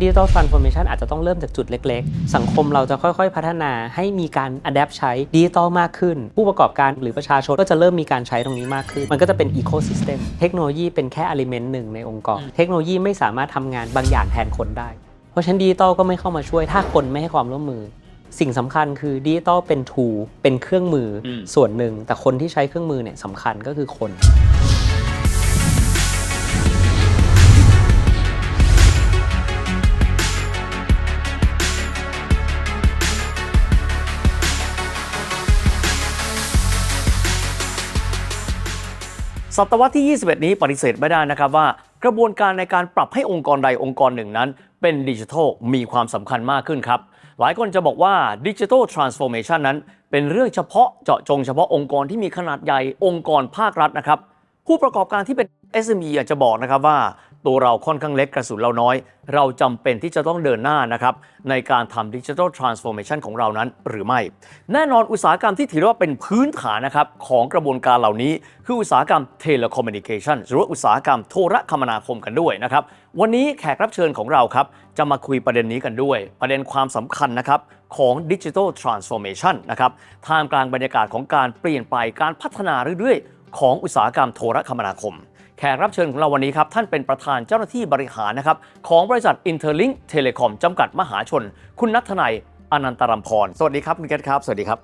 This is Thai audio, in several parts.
ดิจิทัลทรานส์ฟอร์เมชันอาจจะต้องเริ่มจากจุดเล็กๆ สังคมเราจะค่อยๆ พัฒนาให้มีการอัดแอปใช้ดิจิทัลมากขึ้น ผู้ประกอบการหรือประชาชนก็จะเริ่มมีการใช้ตรงนี้มากขึ้น มันก็จะเป็นอีโค y ิสเต็มเทคโนโลยีเป็นแค่อ l ิเมนต์หนึ่งในองค์กร เทคโนโลยีไม่สามารถทำงานบางอย่างแทนคนได้ เพราะฉะนั้นดิจิทัลก็ไม่เข้ามาช่วยถ้าคนไม่ให้ความร่วมมือสิ่งสำคัญคือดิจิทัลเป็น tool เป็นเครื่องมืออมส่วนหนึ่ง แต่คนที่ใช้เครื่องมือเนี่ยสำคัญก็คือคน ศตวรรษที่ 21 นี้ปฏิเสธไม่ได้นะครับว่า กระบวนการในการปรับให้องค์กรใดองค์กรหนึ่งนั้น เป็นดิจิทัลมีความสำคัญมากขึ้นครับ หลายคนจะบอกว่าดิจิทัลทรานส์ฟอร์เมชันนั้นเป็นเรื่องเฉพาะเจาะจงเฉพาะองค์กรที่มีขนาดใหญ่องค์กรภาครัฐนะครับ ผู้ประกอบการที่เป็น SME อาจจะบอกนะครับว่า ตัวเราค่อนข้างเล็กกระสุนเราน้อย เราจำเป็นที่จะต้องเดินหน้านะครับในการทำดิจิทัลทรานส์ฟอร์เมชันของเรานั้นหรือไม่ แน่นอนอุตสาหกรรมที่ถือว่าเป็นพื้นฐานนะครับของกระบวนการเหล่านี้ คืออุตสาหกรรมเทเลคอมมิวนิเคชันหรือว่าอุตสาหกรรมโทรคมนาคมกันด้วยนะครับวันนี้แขกรับเชิญของเราครับจะมาคุยประเด็นนี้กันด้วย ประเด็นความสำคัญนะครับของดิจิทัลทรานส์ฟอร์เมชันนะครับท่ามกลางบรรยากาศของการเปลี่ยนไปการพัฒนาเรื่อยๆ ของอุตสาหกรรมโทรคมนาคม แขกรับเชิญของเราวันนี้ครับท่านเป็นประธานเจ้าหน้าที่บริหารนะครับของบริษัท Interlink Telecom จำกัดมหาชน คุณนัทนายอนันตรัมพร สวัสดีครับคุณแกตครับ สวัสดีครับ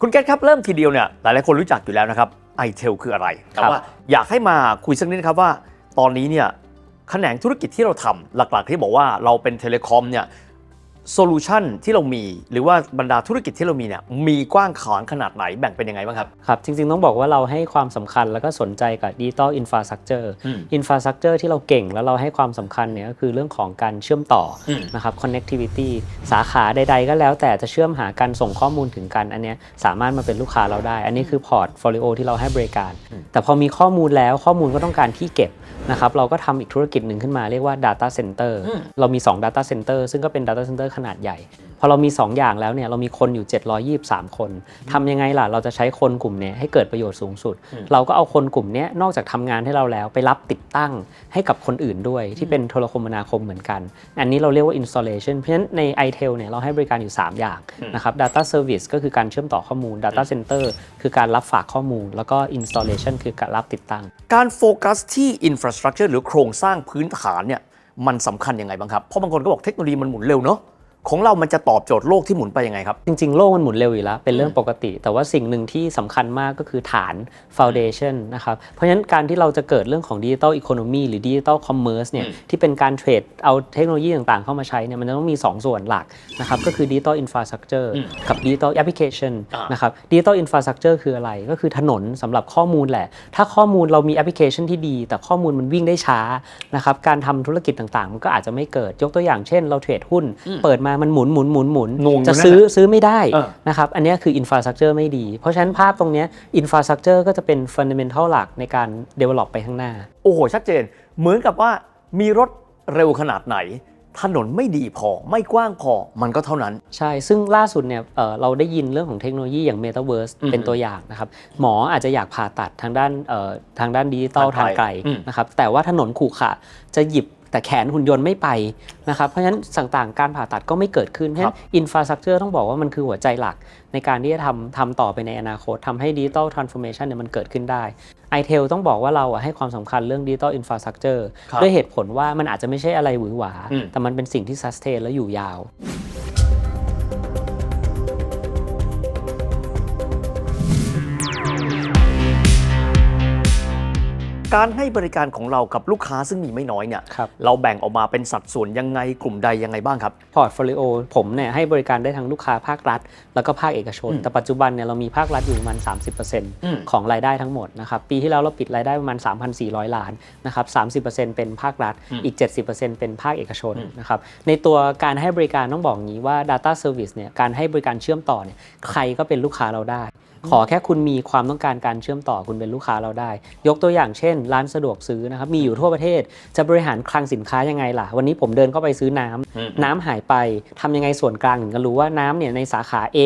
คุณแกตครับเริ่มทีเดียวเนี่ยหลายๆคนรู้จักอยู่แล้วนะครับ i t e l คืออะไรแต่ว่าอยากให้มาคุยสักนิดนะครับว่า ตอนนี้เนี่ยแขนงธุรกิจที่เราทำหลักๆ ที่บอกว่าเราเป็นเทเลคอมเนี่ย โซลูชันที่เรามี หรือว่าบรรดาธุรกิจที่เรามีเนี่ยมีกว้างขวางขนาดไหนแบ่งเป็นยังไงบ้างครับ ครับ จริงๆ ต้องบอกว่าเราให้ความสำคัญแล้วก็สนใจกับดิจิ t a ลอินฟราสตรักเจอร์อืมอินฟราสตรักเจอร์ที่เราเก่งแล้วเราให้ความสำคัญเนี่ยก็คือเรื่องของการเชื่อมต่ออมนะครับ connectivity สาขาใดๆ ก็แล้วแต่จะเชื่อมหากันส่งข้อมูลถึงกันอันเนี้ยสามารถมาเป็นลูกค้าเราได้ อันนี้คือพอร์ตโฟลิโอที่เราให้บริการ แต่พอมีข้อมูลแล้วข้อมูลก็ต้องการที่เก็บนะครับเราก็ทำอีกธุรกิจหนึ่งขึ้นมาเรียกว่า Data Center อืมเรามี 2 Data Center ซึ่งก็เป็น Data Center ขนาดใหญ่ พอเรามี 2 อย่างแล้วเนี่ยเรามีคนอยู่ 723 คนทำยังไงล่ะ เราจะใช้คนกลุ่มเนี้ยให้เกิดประโยชน์สูงสุด เราก็เอาคนกลุ่มเนี้ยนอกจากทำงานให้เราแล้วไปรับติดตั้งให้กับคนอื่นด้วย ที่เป็นโทรคมนาคมเหมือนกัน อันนี้เราเรียกว่า installation เพราะฉะนั้นใน i t e l เนี่ยเราให้บริการอยู่ 3 อย่างนะครับ data service ก็คือการเชื่อมต่อข้อมูล data center คือการรับฝากข้อมูล แล้วก็ installation คือการรับติดตั้ง การโฟกัสที่ infrastructure หรือโครงสร้างพื้นฐานเนี่ยมันสำคัญยังไงบ้างครับ เพราะบางคนก็บอกเทคโนโลยีมันหมุนเร็วเนาะ ของเรามันจะตอบโจทย์โลกที่หมุนไปยังไงครับ จริง ๆ โลกมันหมุนเร็วอยู่แล้ว เป็นเรื่องปกติ แต่ว่าสิ่งหนึ่งที่สำคัญมากก็คือฐาน foundation นะครับ เพราะฉะนั้นการที่เราจะเกิดเรื่องของดิจิ t a ลอีโคโนมีหรือดิจิ t a ลคอมเมอร์สเนี่ยที่เป็นการเทรดเอาเทคโนโลยีต่างๆ เข้ามาใช้เนี่ยมันจะต้องมี 2 ส่วนหลักนะครับก็คือดิจิ t a ลอินฟราสตรักเจอร์กับดิจิ t a ลแอปพลิเคชันอ่านนะครับดิจิ t a ลอินฟราสตรักเจอร์คืออะไร ก็คือถนนสำหรับข้อมูลแหละ ถ้าข้อมูลเรามีแอปพลิเคชันที่ดี แต่ข้อมูลมันวิ่งได้ช้านะครับการทำธุรกิจต่างๆ มันก็อาจจะไม่เกิดยกตัวอย่างเช่น เราเทรดหุ้นเปิดมามันหมุนหมุนหมุนหมุนงงอยู่จะนั่นซื้อน่ะซื้อไม่ได้เออนะครับอันเนี้ยคืออินฟราสตรักเจอร์ไม่ดี เพราะฉะนั้นภาพตรงเนี้อินฟราสตรักเจอร์ก็จะเป็นฟันเดเมนทัลหลักในการ develop ไปข้างหน้า โอ้โห ชัดเจน เหมือนกับว่ามีรถเร็วขนาดไหน ถนนไม่ดีพอไม่กว้างพอมันก็เท่านั้น ใช่ ซึ่งล่าสุดเนี่ยเอ่อเราได้ยินเรื่องของเทคโนโลยีอย่าง Metaverse อืมเป็นตัวอย่างนะครับหมออาจจะอยากผ่าตัดทางด้านเอ่อทางด้านดิจิตอลทาทางงไกไกลลอืมนะครับแต่ว่าถนนขรุขระจะหยิบ แต่แขนหุ่นยนต์ไม่ไปนะครับเพราะฉะนั้นต่างๆการผ่าตัดก็ไม่เกิดขึ้นเพราะฉะนั้นอินฟราสตรักเจอร์ต้องบอกว่ามันคือหัวใจหลัก ในการที่จะทำทำต่อไปในอนาคตทำให้ดิจิตอลทรานส์ฟอร์เมชันเนี่ยมันเกิดขึ้นได้ i t e l ต้องบอกว่าเราอะให้ความสำคัญเรื่องดิจิตอลอินฟราสตรักเจอร์ครับด้วยเหตุผลว่ามันอาจจะไม่ใช่อะไรหวือหวาอืมแต่มันเป็นสิ่งที่ sustain และอยู่ยาว การให้บริการของเรากับลูกค้าซึ่งมีไม่น้อยเนี่ยครับ เราแบ่งออกมาเป็นสัดส่วนยังไงกลุ่มใดยังไงบ้างครับ พอร์ตโฟลิโอผมเนี่ยให้บริการได้ทั้งลูกค้าภาครัฐ แล้วก็ภาคเอกชนแต่ปัจจุบันเนี่ยเรามีภาครัฐอยู่ประมาณอืม30%ของรายได้ทั้งหมดนะครับปีที่แล้วเราปิดรายได้ประมาณ 3,400 ล้านนะครับ30%เป็นภาครัฐอีก 70%เป็นภาคเอกชนนะครับในตัวการให้บริการต้องบอกอย่างนี้ว่า Data Service เนี่ยการให้บริการเชื่อมต่อเนี่ยใครก็เป็นลูกค้าเราได้ ขอแค่คุณมีความต้องการการเชื่อมต่อคุณเป็นลูกค้าเราได้ ยกตัวอย่างเช่น ร้านสะดวกซื้อนะครับมีอยู่ทั่วประเทศจะบริหารคลังสินค้ายังไงล่ะ วันนี้ผมเดินเข้าไปซื้อน้ำอืมน้ำหายไปทำยังไงส่วนกลางถึงจะรู้ว่าน้ำเนี่ยในสาขา A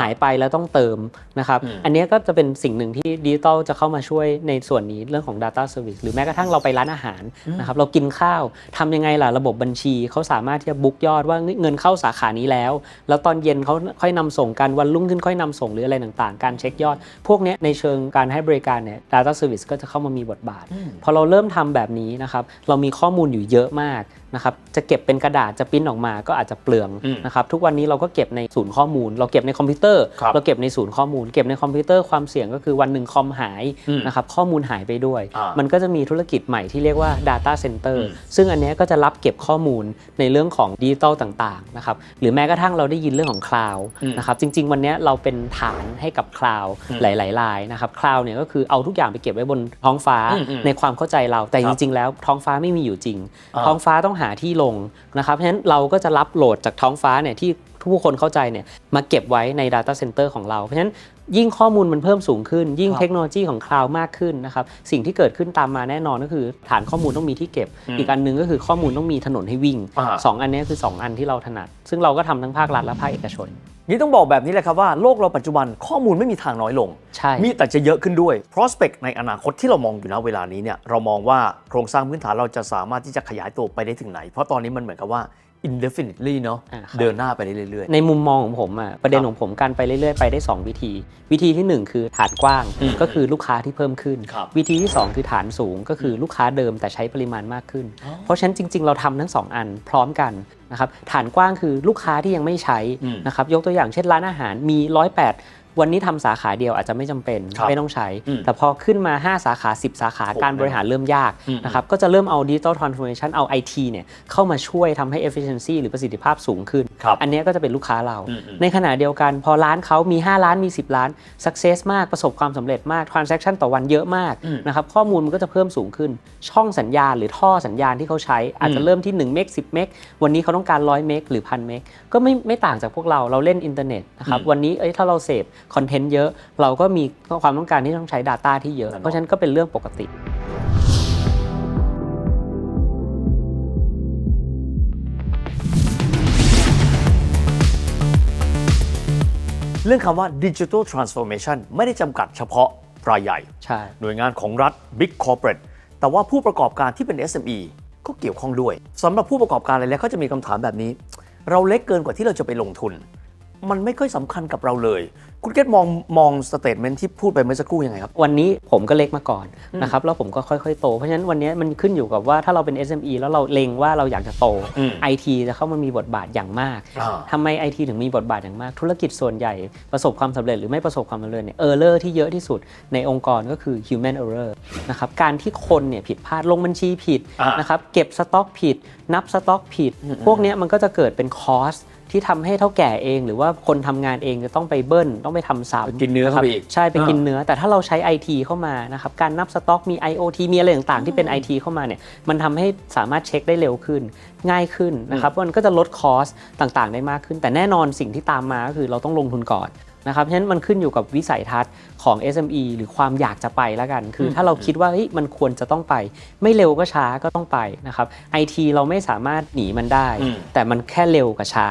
หายไปแล้วต้องเติมนะครับอืมอันเนี้ยก็จะเป็นสิ่งหนึ่งที่ดิจิตอลจะเข้ามาช่วยในส่วนนี้เรื่องของ Data Service หรือแม้กระทั่งเราไปร้านอาหารนะครับเรากินข้าวทำยังไงล่ะระบบบัญชีเขาสามารถที่จะบุ๊กยอดว่าเงินเข้าสาขานี้แล้ว แล้วตอนเย็นเขาค่อยนำส่งกันวันรุ่งขึ้นค่อยนำส่งหรืออะไรต่างๆ การเช็คยอด พวกเนี้ยในเชิงการให้บริการเนี่ย Data Service ก็จะเข้ามามีบทบาท พอเราเริ่มทำแบบนี้นะครับ เรามีข้อมูลอยู่เยอะมากนะครับจะเก็บเป็นกระดาษจะปริ้นออกมาก็อาจจะเปลืองอืมนะครับทุกวันนี้เราก็เก็บในศูนย์ข้อมูล เราเก็บในคอมพิวเตอร์ครับเราเก็บในศูนย์ข้อมูล เก็บในคอมพิวเตอร์ความเสี่ยงก็คือวันหนึ่งคอมหายอืมนะครับข้อมูลหายไปด้วยอ่ามัมันก็จะมีธุรกิจใหม่ที่เรียกว่า Data Center อืมซึ่งอันเนี้ยก็จะรับเก็บข้อมูลในเรื่องของดิจิตอลต่างๆนะครับหรือแม้กระทั่งเราได้ยินเรื่องของคลาวอืมนะครับจริง ๆ วันเนี้ยเราเป็นฐานให้กับคลาวอืมหลายๆรายนะครับคลาวเนี่ยก็คือเอาทุกอย่างไปเก็บไว้บนท้องฟ้าอืมอืมในความเข้าใจเราแต่คจรับริง ๆ แล้วท้องฟ้าไม่มีอยู่จริงอ่าท้องฟ้าต้องหาที่ลงนะครับเพราะฉะนั้นเราก็จะรับโหลดจากท้องฟ้าเนี่ยที่ทุกคนเข้าใจเนี่ยมาเก็บไว้ใน Data Center ของเรา เพราะฉะนั้นยิ่งข้อมูลมันเพิ่มสูงขึ้น ยิ่งครับเทคโนโลยีของคลาวมากขึ้นนะครับสิ่งที่เกิดขึ้นตามมาแน่นอนก็คือ ฐานข้อมูลต้องมีที่เก็บอืมอีกอันหนึงก็คือข้อมูลต้องมีถนนให้วิ่งอ่าสองอันเนี้ยคือสองอันที่เราถนัด ซึ่งเราก็ทำทั้งภาครัฐและภาคเอกชน นี่ต้องบอกแบบนี้เลยครับว่าโลกเราปัจจุบันข้อมูลไม่มีทางน้อยลง ใช่ มีแต่จะเยอะขึ้นด้วย prospect ในอนาคตที่เรามองอยู่นะเวลานี้เนี่ยเรามองว่าโครงสร้างพื้นฐานเราจะสามารถที่จะขยายตัวไปได้ถึงไหน เพราะตอนนี้มันเหมือนกับว่า indefinitely เนาะอ่าครับ เดินหน้าไปได้เรื่อย ในมุมมองของผมอะประเด็นครับของผมการไปเรื่อยๆ ไปได้ 2 วิธี วิธีทีหนึ่1 คือฐานกว้างอืมก็คือลูกค้าที่เพิ่มขึ้น ครับวิธีที่ 2 คือฐานสูงก็คือลูกค้าเดิมแต่ใช้ปริมาณมากขึ้น อ๋อ เพราะฉะนั้นจริง ๆ เราทำทั้ง 2 อันพร้อมกัน นะครับฐานกว้างคือลูกค้าที่ยังไม่ใช้อืมนะครับยกตัวอย่างเช่นร้านอาหารมี 108 วันนี้ทำสาขาเดียวอาจจะไม่จำเป็นครับไม่ต้องใช้อืมแต่พอขึ้นมา 5 สาขา 10 สาขาโอ้การบริหารเริ่มยากอืมนะครับก็จะเริ่มเอา Digital Transformation เอา IT เนี่ยเข้ามาช่วยทำให้ efficiency หรือประสิทธิภาพสูงขึ้นครับอันเนี้ยก็จะเป็นลูกค้าเราอืมอืมในขณะเดียวกันพอร้านเขามี 5 ล้านมี 10 ล้าน success มากประสบความสำเร็จมาก transaction ต่อวันเยอะมากอืมนะครับข้อมูลมันก็จะเพิ่มสูงขึ้น ช่องสัญญาณหรือท่อสัญญาณที่เขาใช้อาจจะเริ่มที่1เมก10 เมกวันนี้เขาต้องการ100เมกหรือ1,000เมกก็ไม่ไม่ต่างจากพวกเราเราเล่นอินเทอร์เน็ตนะครับอืมวันนี้เอ้ยถ้าเราเสพคอนเทนต์เยอะ เราก็มีความต้องการที่ต้องใช้ Data ที่เยอะแน่นอนเพราะฉะนั้นก็เป็นเรื่องปกติเรื่องคำว่า digital transformation ไม่ได้จำกัดเฉพาะรายใหญ่ ใช่ หน่วยงานของรัฐ Big Corporate แต่ว่าผู้ประกอบการที่เป็น SME ก็เกี่ยวข้องด้วยสำหรับผู้ประกอบการอะไรแล้วก็จะมีคำถามแบบนี้ เราเล็กเกินกว่าที่เราจะไปลงทุน มันไม่ค่อยสำคัญกับเราเลย คุณเกตมองมองสเตทเมนที่พูดไปเมื่อสักครู่ยังไงครับ วันนี้ผมก็เล็กมาก่อนนะครับแล้วผมก็ค่อยๆ โต เพราะฉะนั้นวันนี้มันขึ้นอยู่กับว่าถ้าเราเป็น SME แล้วเราเล็งว่าเราอยากจะโตอืม IT จะเข้ามามีบทบาทอย่างมากอ่าทำไม IT ถึงมีบทบาทอย่างมาก ธุรกิจส่วนใหญ่ประสบความสำเร็จหรือไม่ประสบความสำเร็จเนี่ยเออร์เลอร์ที่เยอะที่สุดในองค์กรก็คือ human error นะครับการที่คนเนี่ยผิดพลาดลงบัญชีผิดอ่านนะครับเก็บสต็อกผิด นับสต็อกผิด พวกเนี้ยมันก็จะเกิดเป็นคอส ที่ทำให้เท่าแก่เอง หรือว่าคนทำงานเองจะต้องไปเบิ้ลต้องไปทำซ้ำกินเนื้อเข้าไปอีกใช่ไปกินเนื้อ แต่ถ้าเราใช้ IT เข้ามานะครับการนับสต็อกมี IoT มีอะไรต่างๆ ที่เป็น IT เข้ามาเนี่ยมันทำให้สามารถเช็คได้เร็วขึ้น ง่ายขึ้นนะครับมันก็จะลดคอสต่างๆ ได้มากขึ้น แต่แน่นอนสิ่งที่ตามมาก็คือเราต้องลงทุนก่อน นะครับเพราะฉะนั้นมันขึ้นอยู่กับวิสัยทัศน์ของ SME หรือความอยากจะไปแล้วกัน คือถ้าเราคิดว่าเฮ้ยมันควรจะต้องไป ไม่เร็วก็ช้าก็ต้องไปนะครับ IT เราไม่สามารถหนีมันได้อืมแต่มันแค่เร็วกับช้า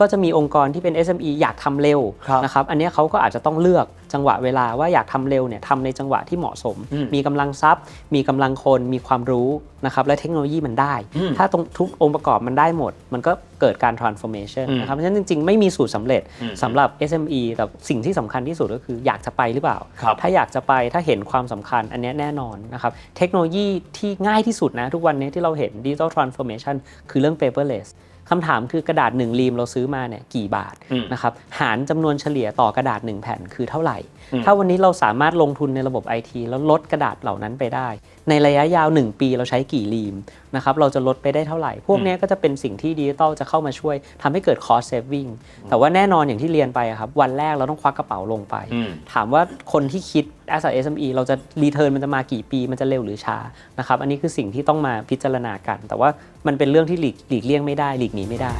ก็จะมีองค์กรที่เป็น SME อยากทำเร็วครับนะครับอันเนี้ยเขาก็อาจจะต้องเลือกจังหวะเวลาว่าอยากทำเร็วเนี่ยทำในจังหวะที่เหมาะสมอืมมีกำลังทรัพย์ มีกำลังคนมีความรู้นะครับและเทคโนโลยีมันได้อืมถ้าตรงทุกองค์ประกอบมันได้หมด มันก็เกิดการ transformation อืมนะครับเพราะฉะนั้นจริง ๆ ไม่มีสูตรสำเร็จอืมสำหรับ SME แต่สิ่งที่สำคัญที่สุดก็คืออยากจะไปหรือเปล่าครับถ้าอยากจะไปถ้าเห็นความสำคัญอันเนี้ยแน่นอนนะครับเทคโนโลยีที่ง่ายที่สุดนะทุกวันนี้ที่เราเห็น digital transformation คือเรื่อง paperless คำถามคือกระดาษ1รีมเราซื้อมาเนี่ยกี่บาทอืมนะครับหารจำนวนเฉลี่ยต่อกระดาษ 1 แผ่นคือเท่าไหร่อืม ถ้าวันนี้เราสามารถลงทุนในระบบ IT แล้วลดกระดาษเหล่านั้นไปได้ ในระยะยาว 1 ปีเราใช้กี่รีมนะครับเราจะลดไปได้เท่าไหร่ พวกเนี้ยก็จะเป็นสิ่งที่ดิจิตอลจะเข้ามาช่วยทำให้เกิด cost saving แต่ว่าแน่นอนอย่างที่เรียนไปอะครับวันแรกเราต้องควักกระเป๋าลงไปอืมถามว่าคนที่คิด as a SME เราจะรีเทิร์นมันจะมากี่ปีมันจะเร็วหรือช้านะครับอันนี้คือสิ่งที่ต้องมาพิจารณากัน แต่ว่ามันเป็นเรื่องที่หลีกหลีกเลี่ยงไม่ได้หลีกหนีไม่ได้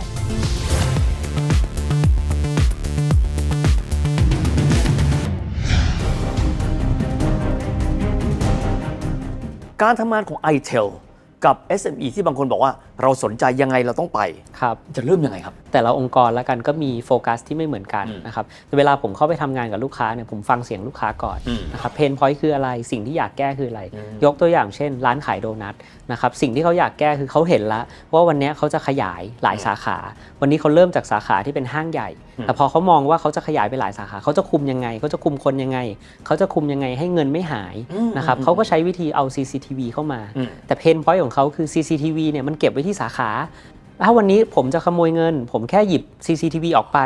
การทำงานของ iTel กับ SME ที่บางคนบอกว่าเราสนใจยังไงเราต้องไป ครับ จะเริ่มยังไงครับ แต่ละองค์กรแล้วกันก็มีโฟกัสที่ไม่เหมือนกันอืมนะครับเวลาผมเข้าไปทำงานกับลูกค้าเนี่ยผมฟังเสียงลูกค้าก่อนอืมนะครับเพนพอยต์คืออะไรสิ่งที่อยากแก้คืออะไร อืมยกตัวอย่างเช่น ร้านขายโดนัทนะครับสิ่งที่เขาอยากแก้คือเขาเห็นแล้วว่าวันเนี้ยเขาจะขยายหลายสาขา วันนี้เขาเริ่มจากสาขาที่เป็นห้างใหญ่แต่พอเขามองว่าเขาจะขยายไปหลายสาขาเขาจะคุมยังไงเขาจะคุมคนยังไงเขาจะคุมยังไงให้เงินไม่หายนะครับเขาก็ใช้วิธีเอา CCTV เข้ามา อืม แต่เพนพอยต์ของเขาคือ CCTV เนี่ยมันเก็บไว้ที่สาขา ถ้าวันนี้ผมจะขโมยเงิน ผมแค่หยิบ CCTV ออกไป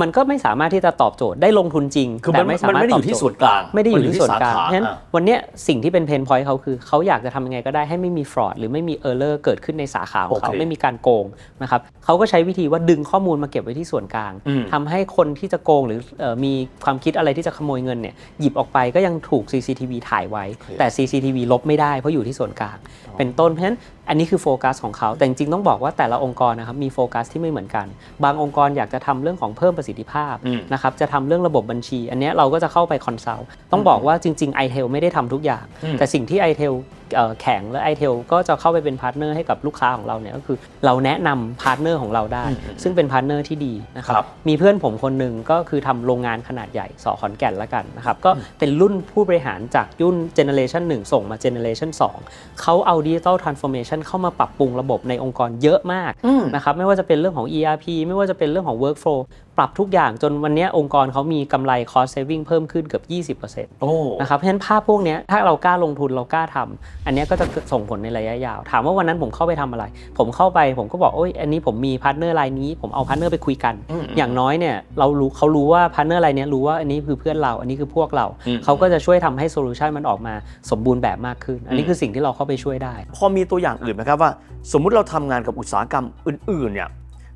มันก็ไม่สามารถที่จะตอบโจทย์ได้ลงทุนจริงคือแต่มันไม่สามันมารถไม่ได้ตออบยู่ที่โจส่ทวนย์กลางไม่ได้อยู่ที่ส่วนกลางมัเพราะฉะนั้นอ่วันเนี้ยสิ่งที่เป็นเพนพอยต์เขาคือเขาอยากจะทำยังไงก็ได้ให้ไม่มีฟรอดหรือไม่มีเออร์เลอร์เกิดขึ้นในสาขาของเขาโอเคไม่มีการโกงนะครับเขาก็ใช้วิธีว่าดึงข้อมูลมาเก็บไว้ที่ส่วนกลางอืมทำให้คนที่จะโกงหรือเอ่อมีความคิดอะไรที่จะขโมยเงินเนี่ยหยิบออกไปก็ยังถูก CCTV ถ่ายไว้ แต่ CCTV ลบไม่ได้เพราะอยู่ที่ส่วนกลาง เป็นต้นเพราะฉะนั้น อันนี้คือโฟกัสของเขา แต่จริงๆต้องบอกว่าแต่ละองค์กรนะครับมีโฟกัสที่ไม่เหมือนกัน บางองค์กรอยากจะทำเรื่องของเพิ่มประสิทธิภาพอืมนะครับจะทำเรื่องระบบบัญชี อันเนี้ยเราก็จะเข้าไปคอนซัลท์ต้องบอกว่าจริงๆ i t e l ไม่ได้ทำทุกอย่างอืมแต่สิ่งที่ i t e l เอ่อ แข็งและ i t e l ก็จะเข้าไปเป็นพาร์ทเนอร์ให้กับลูกค้าของเราเนี่ยก็คือเราแนะนำพาร์ทเนอร์ของเราได้ ซึ่งเป็นพาร์ทเนอร์ที่ดีนะครับครับมีเพื่อนผมคนหนึ่งก็คือทำโรงงานขนาดใหญ่สอขอนแก่นแล้วกันนะครับก็เป็นรุ่นผู้บริหารจากยุ่นเจเนเรชัน1ส่งมาเจเนเรชัน2เขาเอาดิจิ t a ลทรานส์ฟอร์เมชันเข้ามาปรับปรุงระบบในองค์กรเยอะมากอืมนะครับไม่ว่าจะเป็นเรื่องของ ERP ไม่ว่าจะเป็นเรื่องของ Workflow ปรับทุกอย่างจนวันเนี้ยองค์กรเขามีกำไร cost saving เพิ่มขึ้นเกือบ 20%โอ้นะครับ เพราะฉะนั้นภาพพวกเนี้ยถ้าเรากล้าลงทุนเรากล้าทำอันเนี้ยก็จะส่งผลในระยะยาว ถามว่าวันนั้นผมเข้าไปทำอะไร ผมเข้าไปผมก็บอกโอ้ยอันนี้ผมมีพาร์ทเนอร์รายนี้ ผมเอาพาร์ทเนอร์ไปคุยกันอืมอย่างน้อยเนี่ยเรารู้เขารู้ว่าพาร์ทเนอร์รายเนี้ยรู้ว่าอันนี้คือเพื่อนเรา อันนี้คือพวกเราอืมเขาก็จะช่วยทำให้โซลูชันมันออกมาสมบูรณ์แบบมากขึ้น อันนี้คือสิ่งที่เราเข้าไปช่วยได้ พอมีตัวอย่างอื่นไหมครับว่า สมมุติเราทำงานกับอุตสาหกรรมอื่นๆเนี่ย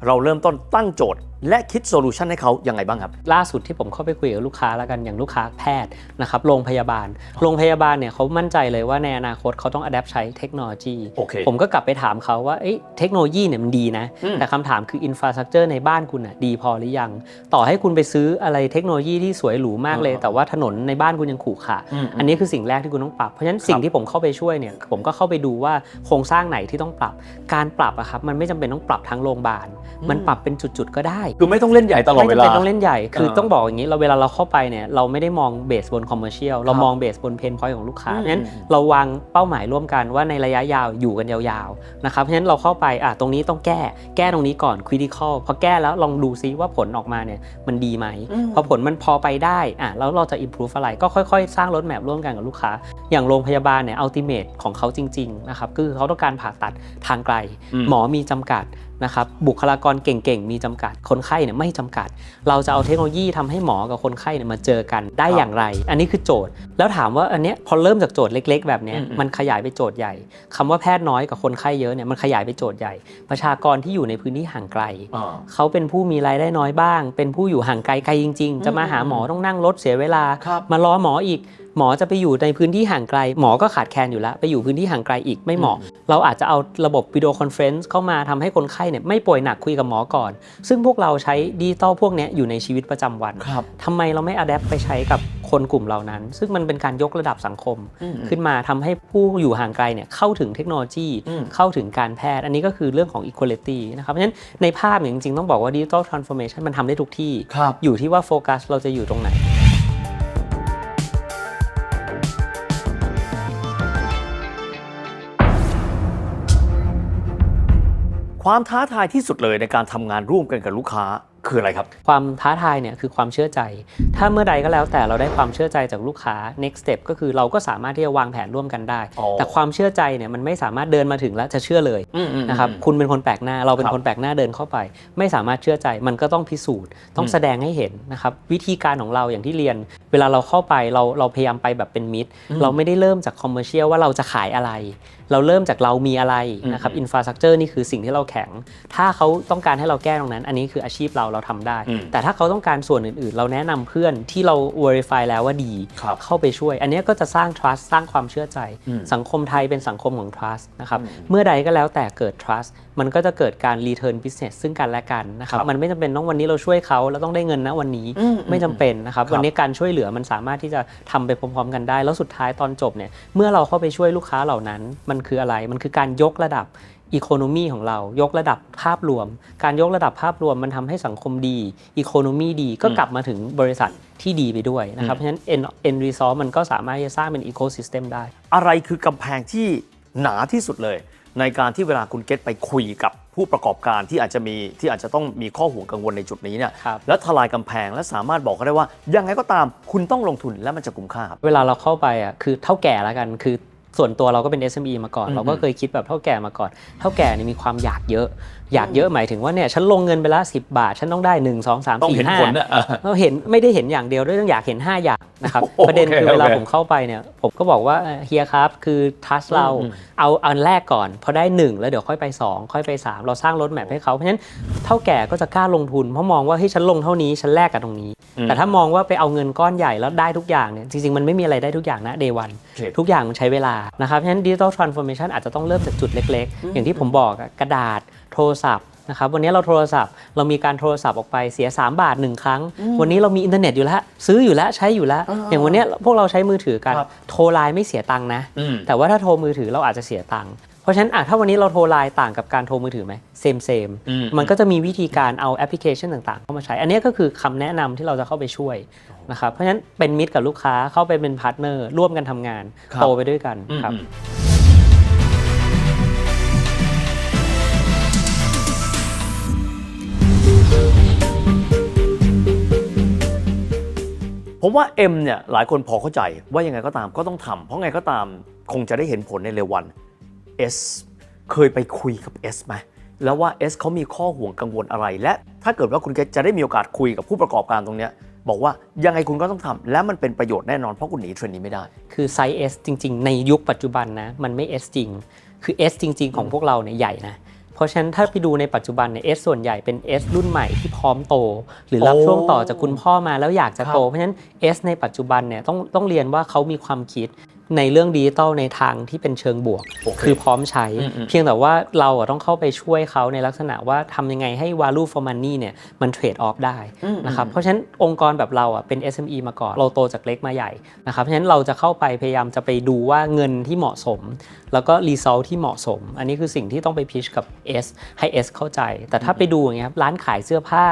เราเริ่มต้นตั้งโจทย์ และคิดโซลูชันให้เขายังไงบ้างครับ ล่าสุดที่ผมเข้าไปคุยกับลูกค้าแล้วกันอย่างลูกค้าแพทย์นะครับโรงพยาบาล โรงพยาบาลเนี่ยเขามั่นใจเลยว่าในอนาคตเขาต้องอัดแอปใช้เทคโนโลยีโอเคผมก็กลับไปถามเขาว่าเอ้ยเทคโนโลยีเนี่ยมันดีนะอืมแต่คำถามคืออินฟราสตรักเจอร์ในบ้านคุณอะดีพอหรือยัง ต่อให้คุณไปซื้ออะไรเทคโนโลยีที่สวยหรูมากเลยอ่าแต่ว่าถนนในบ้านคุณยังขรุขระอืมอันนี้คือสิ่งแรกที่คุณต้องปรับเพราะฉะนั้นสิ่งที่ผมเข้าไปช่วยเนี่ยผมก็เข้าไปดูว่าโครงสร้างไหนที่ต้องปรับ การปรับอะครับมันไม่จำเป็นต้องปรับทั้งโรงพยาบาลมันปรับเป็นจุดๆก็ได้คือไม่ต้องเล่นใหญ่ตลอดเวไม่ลาจำเป็นต้องเล่นใหญ่ คือเออต้องบอกอย่างนี้เราเวลาเราเข้าไปเนี่ยเราไม่ได้มองเบสบนคอมเมอร์เชียลเราครับมองเบสบนเพนพอยต์ของลูกค้าอืมเพราะฉะนั้นอืมเราวางเป้าหมายร่วมกันว่าในระยะยาวอยู่กันยาวๆนะครับเพราะฉะนั้นเราเข้าไปอะตรงนี้ต้องแก้แก้ตรงนี้ก่อน critical พอแก้แล้วลองดูซิว่าผลออกมาเนี่ยมันดีไหมพอผลมันพอไปได้อะแล้วเราจะ improve อะไรก็ค่อยๆ สร้างรถแมพร่วมกันกับลูกค้า อย่างโรงพยาบาลเนี่ย ultimate ของเขาจริงๆนะครับคือเขาต้องการผ่าตัดทางไกลอืมหมอมีจำกัด นะครับบุคลากรเก่งๆ มีจำกัด คนไข้เนี่ยไม่จำกัด เราจะเอาเทคโนโลยีทำให้หมอกับคนไข้เนี่ยมาเจอกันได้อย่างไร อันนี้คือโจทย์ แล้วถามว่าอันเนี้ยพอเริ่มจากโจทย์เล็ก ๆ แบบเนี้ยอืมอืมมันขยายไปโจทย์ใหญ่คำว่าแพทย์น้อยกับคนไข้เยอะเนี่ยมันขยายไปโจทย์ใหญ่ ประชากรที่อยู่ในพื้นที่ห่างไกลอ่าเขาเป็นผู้มีรายได้น้อยบ้าง เป็นผู้อยู่ห่างไกลไกลจริง ๆ จะมาหาหมอต้องนั่งรถเสียเวลาครับมารอหมออีก หมอจะไปอยู่ในพื้นที่ห่างไกล หมอก็ขาดแคลนอยู่แล้ว ไปอยู่พื้นที่ห่างไกลอีกไม่เหมาะ เราอาจจะเอาระบบวิดีโอคอนเฟรนซ์เข้ามาทำให้คนไข้เนี่ยไม่ป่วยหนักคุยกับหมอก่อน ซึ่งพวกเราใช้ดิจิตอลพวกเนี้ยอยู่ในชีวิตประจำวันครับทำไมเราไม่อัดแอปไปใช้กับคนกลุ่มเหล่านั้น ซึ่งมันเป็นการยกระดับสังคมอืมขึ้นมาทำให้ผู้อยู่ห่างไกลเนี่ยเข้าถึงเทคโนโลยีอืมเข้าถึงการแพทย์ อันนี้ก็คือเรื่องของ equality นะครับเพราะฉะนั้นในภาพเนี่ยจริงๆต้องบอกว่า digital transformation มันทำได้ทุกที่ครับอยู่ที่ว่าโฟกัสเราจะอยู่ตรงไหน ความท้าทายที่สุดเลยในการทำงานร่วมกันกับลูกค้าคืออะไรครับ ความท้าทายเนี่ยคือความเชื่อใจ ถ้าเมื่อใดก็แล้วแต่เราได้ความเชื่อใจจากลูกค้า next step ก็คือเราก็สามารถที่จะวางแผนร่วมกันได้อ๋อแต่ความเชื่อใจเนี่ยมันไม่สามารถเดินมาถึงแล้วจะเชื่อเลยอืมอืมนะครับอืมคุณเป็นคนแปลกหน้าเราเป็นครับคนแปลกหน้าเดินเข้าไป ไม่สามารถเชื่อใจมันก็ต้องพิสูจน์ ต้องแสดงให้เห็นนะครับวิธีการของเราอย่างที่เรียน เวลาเราเข้าไปเราเราพยายามไปแบบเป็นมิตร เราไม่ได้เริ่มจากคอมเมอร์เชียลว่าเราจะขายอะไร เราเริ่มจากเรามีอะไรนะครับอินฟราสตรักเจอร์นี่คือสิ่งที่เราแข็ง ถ้าเขาต้องการให้เราแก้ตรงนั้น อันนี้คืออาชีพเราเราทำได้อืมแต่ถ้าเขาต้องการส่วนอื่น ๆ เราแนะนำเพื่อนที่เรา verify แล้วว่าดีครับเข้าไปช่วย อันนี้ก็จะสร้าง trust สร้างความเชื่อใจอืมสังคมไทยเป็นสังคมของ trust นะครับเมื่อใดก็แล้วแต่เกิด trust มันก็จะเกิดการ return business ซึ่งกันและกันนะครับครับมันไม่จำเป็นต้องวันนี้เราช่วยเขาแล้วต้องได้เงินนะวันนี้อืมไม่จำเป็นนะครับครับวันนี้การช่วยเหลือมันสามารถที่จะทำไปพร้อมๆกันได้ แล้วสุดท้ายตอนจบเนี่ยเมื่อเราเข้าไปช่วยลูกค้าเหล่านั้น มันคืออะไรมันคือการยกระดับอีโคโนมีของเรายกระดับภาพรวม การยกระดับภาพรวมมันทำให้สังคมดีอีโคโนมีดีก็กลับมาถึงบริษัทที่ดีไปด้วยนะครับ เพราะฉะนั้น end end result มันก็สามารถที่จะสร้างเป็นอีโค y ิสเต็มได้ อะไรคือกำแพงที่หนาที่สุดเลย ในการที่เวลาคุณเก็ตไปคุยกับผู้ประกอบการที่อาจจะมีที่อาจจะต้องมีข้อห่วงกังวลในจุดนี้เนี่ยครับ แล้วทลายกำแพงและสามารถบอกเขาได้ว่า ยังไงก็ตามคุณต้องลงทุนและมันจะคุ้มค่าครับ เวลาเราเข้าไปอะคือเท่าแก่แล้วกันคือส่วนตัวเราก็เป็น SME มาก่อนอืมเราก็เคยคิดแบบเท่าแก่มาก่อน เท่าแก่นี่มีความอยากเยอะ อยากเยอะหมายถึงว่าเนี่ยฉันลงเงินไปละ10บาท ฉันต้องได้1 2 3ต้อง4เห็นผลนะเออ5เราเห็นไม่ได้เห็นอย่างเดียวด้วยต้องอยากเห็น 5 อย่างนะครับโอเคประเด็นคือโอเคเวลาผมเข้าไปเนี่ยผมก็บอกว่าเอ่อเฮียครับคือทัสเราอืมเอาอันแรกก่อน พอได้ 1 แล้วเดี๋ยวค่อยไป 2 ค่อยไป 3 เราสร้างรถแมพให้เขาเพราะฉะนั้นเท่าแก่ก็จะกล้าลงทุน เพราะมองว่าเฮ้ยฉันลงเท่านี้ฉันแลกกับตรงนี้ แต่ถ้ามองว่าไปเอาเงินก้อนใหญ่แล้วได้ทุกอย่างเนี่ยจริงๆมันไม่มีอะไรได้ทุกอย่างนะ day one โอเคทุกอย่างมันใช้เวลานะครับเพราะฉะนั้น digital transformation อาจจะต้องเริ่มจากจุดเล็ก ๆ อย่างที่ผมบอกอะกระดาษ โทรศัพท์นะครับวันนี้เราโทรศัพท์เรามีการโทรศัพท์ออกไปเสีย 3 บาท 1 ครั้ง วันนี้เรามีอินเทอร์เน็ตอยู่แล้ว ซื้ออยู่แล้วใช้อยู่แล้ว อย่างวันเนี้ยพวกเราใช้มือถือกันครับโทรไลน์ไม่เสียตังค์นะอืมแต่ว่าถ้าโทรมือถือเราอาจจะเสียตังค์เพราะฉะนั้นอะถ้าวันนี้เราโทรไลน์ต่างกับการโทรมือถือไหมเซมเซมอืมมันก็จะมีวิธีการเอาแอปพลิเคชันต่างๆ เข้ามาใช้ อันนี้ก็คือคำแนะนำที่เราจะเข้าไปช่วยนะครับเพราะฉะนั้นเป็นมิตรกับลูกค้าเข้าไปเป็นพาร์ทเนอร์ร่วมกันทำงานครับโตไปด้วยกันครับ ผมว่า M เนี่ยหลายคนพอเข้าใจว่ายังไงก็ตามก็ต้องทำเพราะไงก็ตามคงจะได้เห็นผลในเร็ววัน S เคยไปคุยกับ S ไหมแล้วว่า S เขามีข้อห่วงกังวลอะไร และถ้าเกิดว่าคุณเกจะได้มีโอกาสคุยกับผู้ประกอบการตรงเนี้ยบอกว่ายังไงคุณก็ต้องทำและมันเป็นประโยชน์แน่นอนเพราะคุณหนีเทรนด์นี้ไม่ได้ คือไซส์ S จริง ๆ ในยุคปัจจุบันนะ มันไม่ S จริง คือ S จริง ๆ ของพวกเราเนี่ยใหญ่นะ เพราะฉะนั้นถ้าไปดูในปัจจุบันเนี่ย S ส่วนใหญ่เป็น S รุ่นใหม่ที่พร้อมโต หรือรับโอ้ช่วงต่อจากคุณพ่อมาแล้วอยากจะครับโต เพราะฉะนั้น S ในปัจจุบันเนี่ยต้องต้องเรียนว่าเขามีความคิดในเรื่องดิจิตอลในทางที่เป็นเชิงบวกโอเคคือพร้อมใช้อืมอืมเพียงแต่ว่าเราอะต้องเข้าไปช่วยเขาในลักษณะว่าทำยังไงให้ value for money เนี่ยมันเทรดออฟได้นะครับเพราะฉะนั้นองค์กรแบบเราอะเป็น SME มาก่อน เราโตจากเล็กมาใหญ่นะครับเพราะฉะนั้นเราจะเข้าไปพยายามจะไปดูว่าเงินที่เหมาะสม แล้วก็ result ที่เหมาะสม อันนี้คือสิ่งที่ต้องไปพิชกับ S ให้ S เข้าใจ แต่ถ้าไปดูอย่างเงี้ยครับร้านขายเสื้อผ้า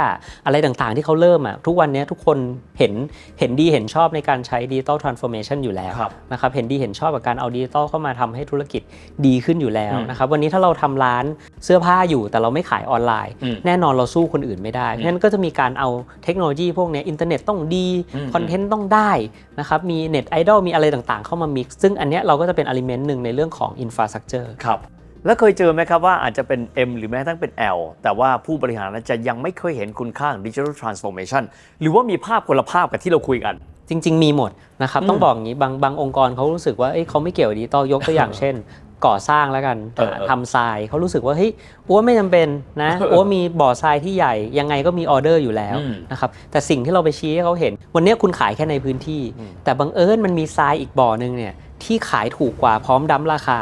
อะไรต่างๆ ที่เขาเริ่มอะทุกวันเนี้ยทุกคนเห็นเห็นดีเห็นชอบในการใช้ digital transformation อยู่แล้วครับนะครับเห็นดีเห็นชอบกับการเอาดิจิตอลเข้ามาทำให้ธุรกิจดีขึ้นอยู่แล้วอืมนะครับวันนี้ถ้าเราทำร้านเสื้อผ้าอยู่แต่เราไม่ขายออนไลน์อืมแน่นอนเราสู้คนอื่นไม่ได้เพราะฉะนั้นก็จะมีการเอาเทคโนโลยีพวกเนี้ยอินเทอร์เน็ตต้องดีอืมคอนเทนต์ต้องได้นะครับมีเน็ตไอดอลมีอะไรต่างๆ เข้ามา mix ซึ่งอันเนี้ยเราก็จะเป็นอลิเมนต์หนึ่งในเรื่องของอินฟราสตรักเจอร์ครับ แล้วเคยเจอไหมครับว่าอาจจะเป็น M หรือแม้กระทั่งเป็น L แต่ว่าผู้บริหารนั้นจะยังไม่เคยเห็นคุณค่าของ Digital Transformation หรือว่ามีภาพคนละภาพกับที่เราคุยกัน จริง ๆ มีหมดนะครับอืมต้องบอกอย่างนี้บางบางองค์กรเขารู้สึกว่าเอ้ยเขาไม่เกี่ยวกับดิจิตอลยกตัวอย่างเช่นก่อสร้างแล้วกันเออเออทำทรายเขารู้สึกว่าเฮ้ยอ้วไม่จำเป็นนะอ้วมีบ่อทรายที่ใหญ่ยังไงก็มีออเดอร์อยู่แล้วอืมนะครับแต่สิ่งที่เราไปชี้ให้เขาเห็น วันนี้คุณขายแค่ในพื้นที่ แต่บังเอิญมันมีทรายอีกบ่อหนึ่งเนี่ย ที่ขายถูกกว่าพร้อมดั้มราคา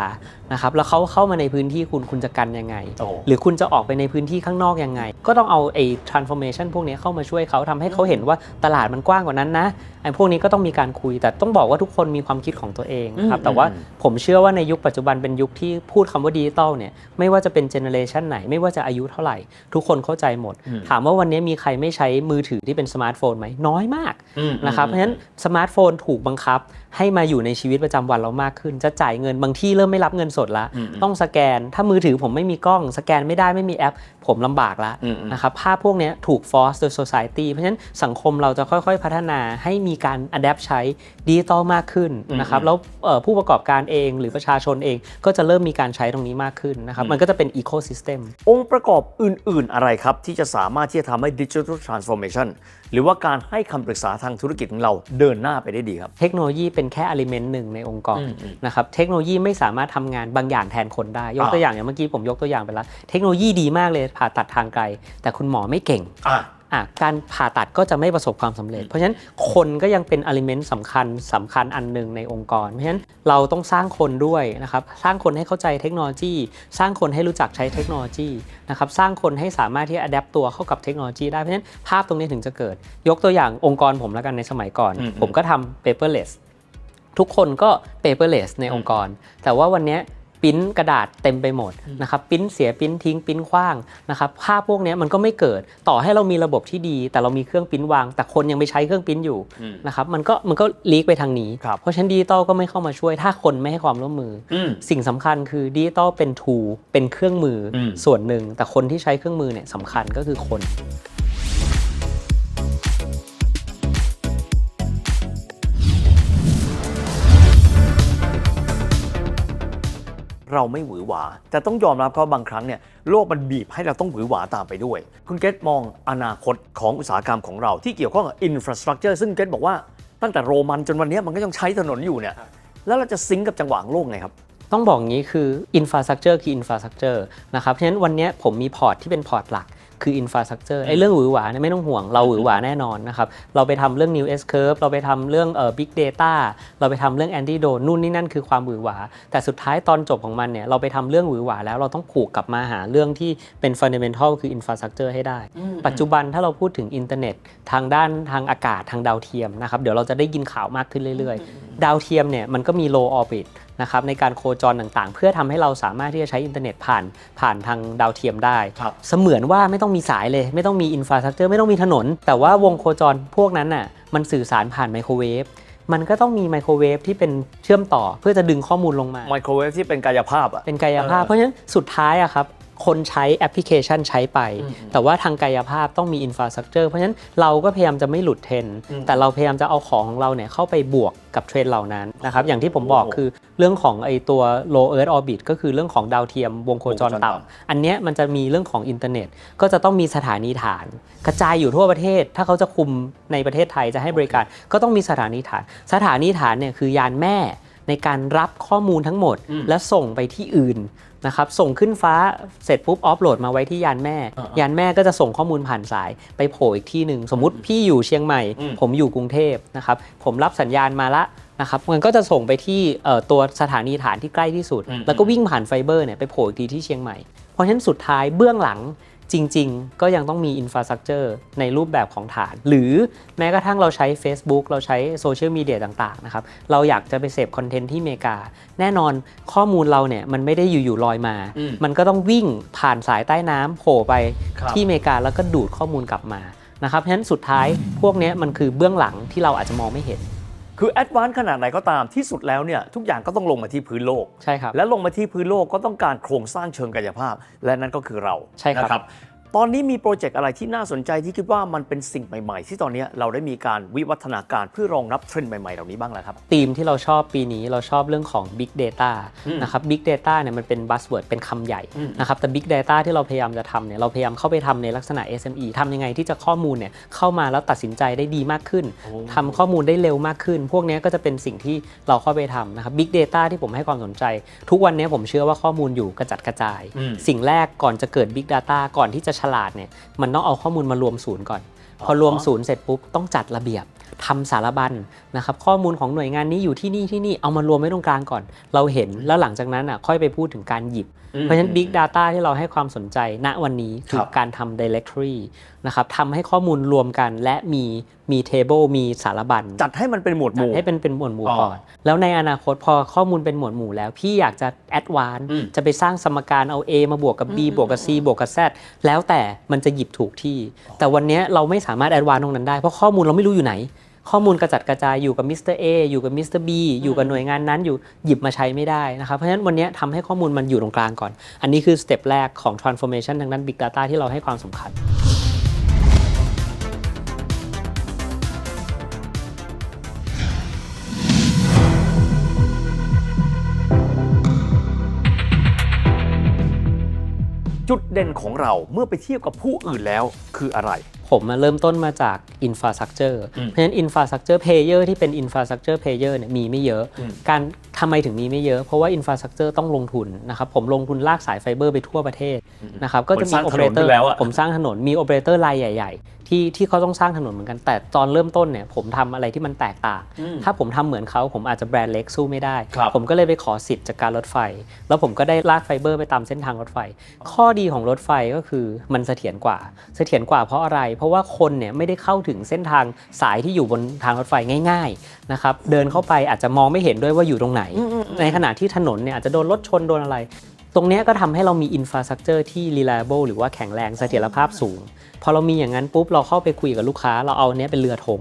นะครับแล้วเขาเข้ามาในพื้นที่คุณคุณจะกันยังไง โอ้ หรือคุณจะออกไปในพื้นที่ข้างนอกยังไง ก็ต้องเอาไอ้ transformation พวกนี้เข้ามาช่วยเขาทำให้เขาเห็นว่าตลาดมันกว้างกว่านั้นนะไอ้พวกนี้ก็ต้องมีการคุย แต่ต้องบอกว่าทุกคนมีความคิดของตัวเองนะครับอืมแต่ว่าอืมผมเชื่อว่าในยุคปัจจุบันเป็นยุคที่พูดคำว่าดิจิตอลเนี่ยไม่ว่าจะเป็นเจเนอเรชันไหน ไม่ว่าจะอายุเท่าไหร่ ทุกคนเข้าใจหมด ถามว่าวันนี้มีใครไม่ใช้มือถือที่เป็นสมาร์ทโฟนไหมน้อยมากอืมนะครับ เพราะฉะนั้นสมาร์ทโฟนถูกบังคับ ให้มาอยู่ในชีวิตประจำวันเรามากขึ้น จะจ่ายเงินบางที่เริ่มไม่รับเงินสดละอืมต้องสแกน ถ้ามือถือผมไม่มีกล้อง สแกนไม่ได้ไม่มีแอป ผมลำบากละอืมอืมนะครับภาพพวกเนี้ยถูกฟอร์สโดย society เพราะฉะนั้นสังคมเราจะค่อยๆ พัฒนาให้มีการ adapt ใช้ดิจิตอลมากขึ้นนะครับแล้วเอ่อผู้ประกอบการเองหรือประชาชนเองก็จะเริ่มมีการใช้ตรงนี้มากขึ้นนะครับมันก็จะเป็น ecosystem องค์ประกอบอื่นๆอะไรครับ ที่จะสามารถที่จะทำให้ Digital Transformation หรือว่าการให้คำปรึกษาทางธุรกิจของเราเดินหน้าไปได้ดีครับ เทคโนโลยีเป็นแค่ element หนึ่งในองค์กรอืมอืมนะครับเทคโนโลยีไม่สามารถทำงานบางอย่างแทนคนได้ ยกอ่า ตัวอย่างอย่างเมื่อกี้ผมยกตัวอย่างไปแล้ว เทคโนโลยีดีมากเลยผ่าตัดทางไกล แต่คุณหมอไม่เก่ง อะอะ การผ่าตัดก็จะไม่ประสบความสำเร็จ เพราะฉะนั้นคนก็ยังเป็นอลิเมนต์สำคัญสำคัญอันหนึ่งในองค์กร เพราะฉะนั้นเราต้องสร้างคนด้วยนะครับสร้างคนให้เข้าใจเทคโนโลยี สร้างคนให้รู้จักใช้เทคโนโลยีนะครับสร้างคนให้สามารถที่จะอัดแอปตัวเข้ากับเทคโนโลยีได้เพราะฉะนั้นภาพตรงนี้ถึงจะเกิด ยกตัวอย่างองค์กรผมแล้วกันในสมัยก่อนอืมผมก็ทำ paperless ทุกคนก็ paperless ในองค์กร แต่ว่าวันเนี้ย ปริ้นกระดาษเต็มไปหมดนะครับปริ้นเสียปริ้นทิ้งปริ้นขว้างนะครับภาพพวกเนี้ยมันก็ไม่เกิดต่อให้เรามีระบบที่ดี แต่เรามีเครื่องปริ้นวาง แต่คนยังไปใช้เครื่องปริ้นอยู่นะครับมันก็มันก็ลีกไปทางนี้ครับเพราะฉะนั้นดิจิตอลก็ไม่เข้ามาช่วย ถ้าคนไม่ให้ความร่วมมืออมสิ่งสำคัญคือดิจิตอลเป็นทูเป็นเครื่องมืออมส่วนหนึ่ง แต่คนที่ใช้เครื่องมือเนี่ยสำคัญก็คือคน เราไม่หวือหวา แต่ต้องยอมรับว่าบางครั้งเนี่ยโลกมันบีบให้เราต้องหวือหวาตามไปด้วย คุณเกตมองอนาคตของอุตสาหกรรมของเราที่เกี่ยวข้องกับอินฟราสตรักเจอร์ซึ่งเกตบอกว่าตั้งแต่โรมันจนวันนี้มันก็ยังใช้ถนนอยู่เนี่ยแล้วเราจะซิงก์กับจังหวะของโลกไงครับต้องบอกงี้คือ infrastructure คือ infrastructure นะครับเพราะฉะนั้นวันเนี้ยผมมีพอร์ตที่เป็นพอร์ตหลัก คือ infrastructure ไอ้เรื่องหวือหวาเนี่ยไม่ต้องห่วงเราหวือหวาแน่นอนนะครับ เราไปทำเรื่อง new S curve เราไปทำเรื่องเอ่อ big data เราไปทำเรื่อง anti drone นู่นนี่นั่นคือความหวือหวา แต่สุดท้ายตอนจบของมันเนี่ยเราไปทำเรื่องหวือหวาแล้วเราต้องผูกกลับมาหาเรื่องที่เป็น fundamental คือ infrastructure ให้ได้ ปัจจุบันถ้าเราพูดถึงอินเทอร์เน็ต ทางด้านทางอากาศทางดาวเทียมนะครับเดี๋ยวเราจะได้ยินข่าวมากขึ้นเรื่อยๆ ดาวเทียมเนี่ยมันก็มี low orbit นะครับในการโคจรต่างๆ เพื่อทำให้เราสามารถที่จะใช้อินเทอร์เน็ตผ่านผ่านทางดาวเทียมได้ครับเสมือนว่าไม่ต้องมีสายเลย ไม่ต้องมีอินฟราสตรักเจอร์ไม่ต้องมีถนน แต่ว่าวงโคจรพวกนั้นน่ะมันสื่อสารผ่านไมโครเวฟมันก็ต้องมีไมโครเวฟที่เป็นเชื่อมต่อเพื่อจะดึงข้อมูลลงมาไมโครเวฟที่เป็นกายภาพอะเป็นกายภาพเออเพราะฉะนั้นสุดท้ายอะครับ คนใช้แอปพลิเคชันใช้ไป แต่ว่าทางกายภาพต้องมีอินฟราสตรักเจอร์เพราะฉะนั้นเราก็พยายามจะไม่หลุดเทรนด์แต่เราพยายามจะเอาของของเราเนี่ยเข้าไปบวกกับเทรนด์เหล่านั้นนะครับอย่างที่ผมบอกคือเรื่องของไอตัว low earth orbit ก็คือเรื่องของดาวเทียมวงโคจรวงโคจรต่ำต่ำอันเนี้ยมันจะมีเรื่องของอินเทอร์เน็ต ก็จะต้องมีสถานีฐาน กระจายอยู่ทั่วประเทศ ถ้าเขาจะคุมในประเทศไทยจะให้บริการ ก็ต้องมีสถานีฐาน สถานีฐานเนี่ยคือยานแม่ในการรับข้อมูลทั้งหมดและส่งไปที่อื่น นะครับส่งขึ้นฟ้าเสร็จปุ๊บออฟโหลดมาไว้ที่ยานแม่ยานแม่ก็จะส่งข้อมูลผ่านสายไปโผล่อีกที่หนึ่งสมมุติพี่อยู่เชียงใหม่ผมอยู่กรุงเทพนะครับผมรับสัญญาณมาละนะครับมันก็จะส่งไปที่เอ่อตัวสถานีฐานที่ใกล้ที่สุด แล้วก็วิ่งผ่านไฟเบอร์เนี่ยไปโผล่อีกทีที่เชียงใหม่ เพราะฉะนั้นสุดท้ายเบื้องหลัง จริง ๆ ก็ยังต้องมีอินฟราสตรักเจอร์ในรูปแบบของฐาน หรือแม้กระทั่งเราใช้ Facebook เราใช้โซเชียลมีเดียต่างๆนะครับเราอยากจะไปเสพคอนเทนต์ที่อเมริกา แน่นอนข้อมูลเราเนี่ยมันไม่ได้อยู่ๆลอยมา มันก็ต้องวิ่งผ่านสายใต้น้ำโผล่ไปครับที่อเมริกาแล้วก็ดูดข้อมูลกลับมานะครับเพราะฉะนั้นสุดท้ายพวกเนี้ยมันคือเบื้องหลังที่เราอาจจะมองไม่เห็น คือแอดวานซ์ขนาดไหนก็ตามที่สุดแล้วเนี่ยทุกอย่างก็ต้องลงมาที่พื้นโลก ใช่ครับ และลงมาที่พื้นโลกก็ต้องการโครงสร้างเชิงกายภาพ และนั่นก็คือเราใช่ครับนะ ตอนนี้มีโปรเจกต์อะไรที่น่าสนใจที่คิดว่ามันเป็นสิ่งใหม่ ๆ ที่ตอนนี้เราได้มีการวิวัฒนาการเพื่อรองรับเทรนด์ใหม่ๆเหล่านี้บ้างแล้วครับธีมที่เราชอบปีนี้เราชอบเรื่องของ Big Data นะครับ Big Data เนี่ยมันเป็น buzzword เป็นคำใหญ่นะครับแต่ Big Data ที่เราพยายามจะทำเนี่ยเราพยายามเข้าไปทำในลักษณะ SME ทำยังไงที่จะข้อมูลเนี่ยเข้ามาแล้วตัดสินใจได้ดีมากขึ้นทำข้อมูลได้เร็วมากขึ้น พวกเนี้ยก็จะเป็นสิ่งที่เราเข้าไปทำนะครับ Big Data ที่ผมให้ความสนใจ ทุกวันเนี้ยผมเชื่อว่าข้อมูลอยู่กระจัดกระจาย สิ่งแรกก่อนจะเกิด Big Data ก่อนที่จะฉลาดเนี่ยมันต้องเอาข้อมูลมารวมศูนย์ก่อน พอรวมศูนย์เสร็จปุ๊บต้องจัดระเบียบทำสารบัญนะครับข้อมูลของหน่วยงานนี้อยู่ที่นี่ที่นี่เอามารวมไว้ตรงกลางก่อน เราเห็นแล้วหลังจากนั้นอะค่อยไปพูดถึงการหยิบ เพราะฉะนั้น Big Data ที่เราให้ความสนใจณวันนี้คือครับการทำ directory นะครับทำให้ข้อมูลรวมกันและมีมี table มีสารบัญจัดให้มันเป็นหมวดหจัดมู่ให้เป็นเป็นหมวดหมู่อ๋อก่อน แล้วในอนาคตพอข้อมูลเป็นหมวดหมู่แล้ว พี่อยากจะแอดวานอืมจะไปสร้างสมการเอา A มาบวกกับ B บวกกับ C บวกกับ Z แล้วแต่มันจะหยิบถูกที่ แต่วันเนี้ยเราไม่สามารถแอดวานตรงนั้นได้ เพราะข้อมูลเราไม่รู้อยู่ไหน ข้อมูลกระจัดกระจายอยู่กับมิสเตอร์เออยู่กับมิสเตอร์บีอยู่กับหน่วยงานนั้นอยู่หยิบมาใช้ไม่ได้นะครับ เพราะฉะนั้นวันเนี้ยทำให้ข้อมูลมันอยู่ตรงกลางก่อน อันนี้คือสเต็ปแรกของ transformation ทางด้าน Big Data ที่เราให้ความสำคัญ จุด เด่นของเราเมื่อไปเทียบกับผู้อื่นแล้วคืออะไร ผมมาเริ่มต้นมาจาก infrastructure เพราะฉะนั้น infrastructure player ที่เป็น infrastructure player เนี่ยมีไม่เยอะ การทำไมถึงมีไม่เยอะ เพราะว่า infrastructure ต้องลงทุนนะครับผมลงทุนลากสายไฟเบอร์ไปทั่วประเทศนะครับก็จะเหมืมีอนสร้างโอถเปอนเรนเตอไปร์แล้วอะผมสร้างถนนมีโอเปอเรเตอร์รายใหญ่ ๆ ที่ที่เขาต้องสร้างถนนเหมือนกัน แต่ตอนเริ่มต้นเนี่ยผมทำอะไรที่มันแตกต่าง ถ้าผมทำเหมือนเขาผมอาจจะแบรนด์เล็กสู้ไม่ได้ครับผมก็เลยไปขอสิทธิ์จากการรถไฟ แล้วผมก็ได้ลากไฟเบอร์ไปตามเส้นทางรถไฟ ข้อดีของรถไฟก็คือมันเสถียรกว่า เสถียรกว่าเพราะอะไร เพราะว่าคนเนี่ยไม่ได้เข้าถึงเส้นทางสายที่อยู่บนทางรถไฟง่ายๆนะครับเดินเข้าไปอาจจะมองไม่เห็นด้วยว่าอยู่ตรงไหน ในขณะที่ถนนเนี่ยอาจจะโดนรถชนโดนอะไร ตรงเนี้ยก็ทำให้เรามีอินฟราสตรักเจอร์ที่ reliable หรือว่าแข็งแรงเสถียรภาพสูงพอเรามีอย่างนั้นปุ๊บเราเข้าไปคุยกับลูกค้าเราเอาอันเนี้ยเป็นเรือธง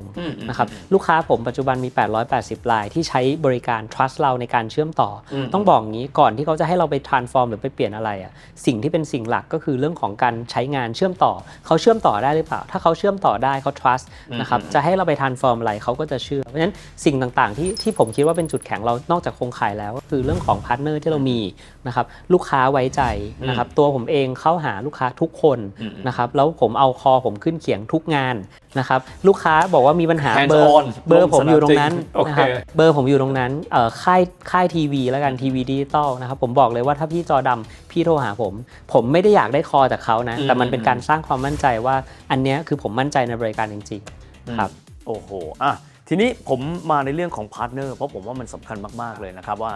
นะครับลูกค้าผมปัจจุบันมี 880รายที่ใช้บริการ trust เราในการเชื่อมต่ออต้องบอกงี้ก่อนที่เขาจะให้เราไป transform หรือไปเปลี่ยนอะไรอะสิ่งที่เป็นสิ่งหลักก็คือเรื่องของการใช้งานเชื่อมต่อ เขาเชื่อมต่อได้หรือเปล่า ถ้าเขาเชื่อมต่อได้เขา trust นะครับจะให้เราไป transform อะไรเขาก็จะเชื่อ เพราะฉะนั้นสิ่งต่างๆ ที่ที่ผมคิดว่าเป็นจุดแข็งเรานอกจากโครงข่ายแล้วก็คือเรื่องของพาร์ทเนอร์ที่เรามีนะครับลูกค้าไว้ใจนะครับตัวผมเองเข้าหาลูกค้าทุกคนนะครับแล้วผมเอาคอผมขึ้นเขียงทุกงานนะครับลูกค้าบอกว่ามีปัญหา Hands เบอร์ on เบอร์ผมอยู่ตรงนั้นโอเคนะครับเบอร์ผมอยู่ตรงนั้นเอ่อค่ายค่ายทีวีแล้วกันทีวีดิจิตอลนะครับผมบอกเลยว่าถ้าพี่จอดำพี่โทรหาผม ผมไม่ได้อยากได้คอจากเขานะ แต่มันเป็นการสร้างความมั่นใจว่าอันเนี้ยคือผมมั่นใจในบริการจริงๆครับ โอ้โห อะ ทีนี้ผมมาในเรื่องของพาร์ทเนอร์ เพราะผมว่ามันสำคัญมาก ๆ เลยนะครับว่า